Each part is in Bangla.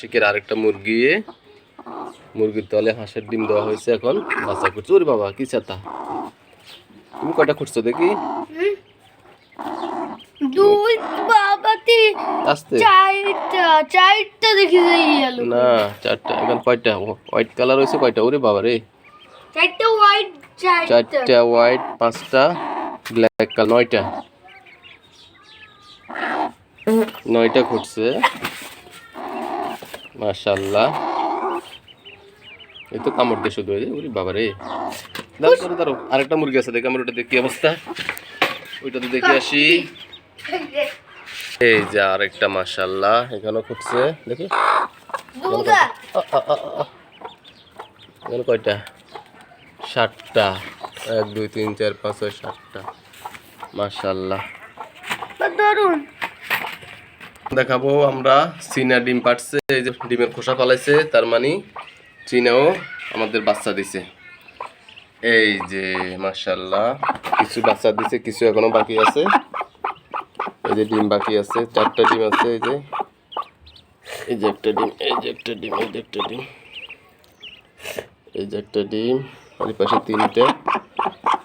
শিকের আরেকটা মুরগি মুরগির তলে হাঁসের ডিম দেওয়া হয়েছে এখন। বাচ্চা করছে। ওরে বাবা কি চাতা তুমি কয়টা খুঁজছো দেখি? দুই বাবাতে আস্তে। চারটা চারটা দেখি যাই গেল না চারটা এখন কয়টা? হোয়াইট কালার হয়েছে কয়টা? ওরে বাবা রে। চারটা হোয়াইট চারটা। হোয়াইট পাঁচটা ব্ল্যাক কালার নয়টা। নয়টা খুঁজছে। মাশাল্লাহ এই তো কামড় দিয়ে শুধু ওরে বাবা রে দাঁড়ো দাঁড়ো দাঁড়ো আরেকটা মুরগি আছে দেখি আমার ওটা দেখি অবস্থা। ওইটা তো দেখে আসি। এই যে আরেকটা মাশাল্লাহ এখানেও খুঁজছে দেখি। এখানে কয়টা? ষাটটা এক দুই তিন চার পাঁচ ছয় সাতটা। মাশাল্লাহ ধরুন দেখাবো আমরা চীনা ডিম পাটছে এই যে ডিমের খোসা পালাইছে তার মানে চীনাও আমাদের বাচ্চা দিছে। এই যে মাশাল্লাহ কিছু বাচ্চা দিছে, কিছু এখনও বাকি আছে। এই যে ডিম বাকি আছে, চারটা ডিম আছে, এই যে। এই যে একটা ডিম, এই যে একটা ডিম, এই যে একটা ডিম। এই যে একটা ডিম, এই পাশে তিনটে,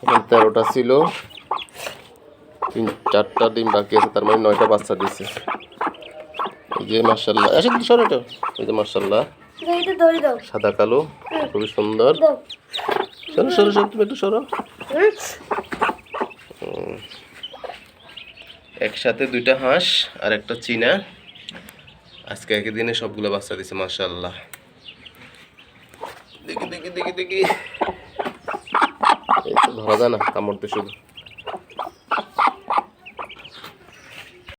এখানে তেরোটা ছিল। তিন, চারটা ডিম বাকি আছে, তার মানে নয়টা বাচ্চা দিছে। এই যে মার্শাল্লাহ আসে সরো এটা। এই যে মার্শাল্লাহ সাদা কালো খুবই সুন্দর। সরো সরো সরো তুমি একটু সরো। একসাথে দুইটা হাঁস আর একটা চীনা। আজকে একই দিনে সবগুলো বাচ্চা দিছে মাশাল্লাহ দেখি দেখি দেখি দেখি। ধরা যায় না কামড়তে শুধু।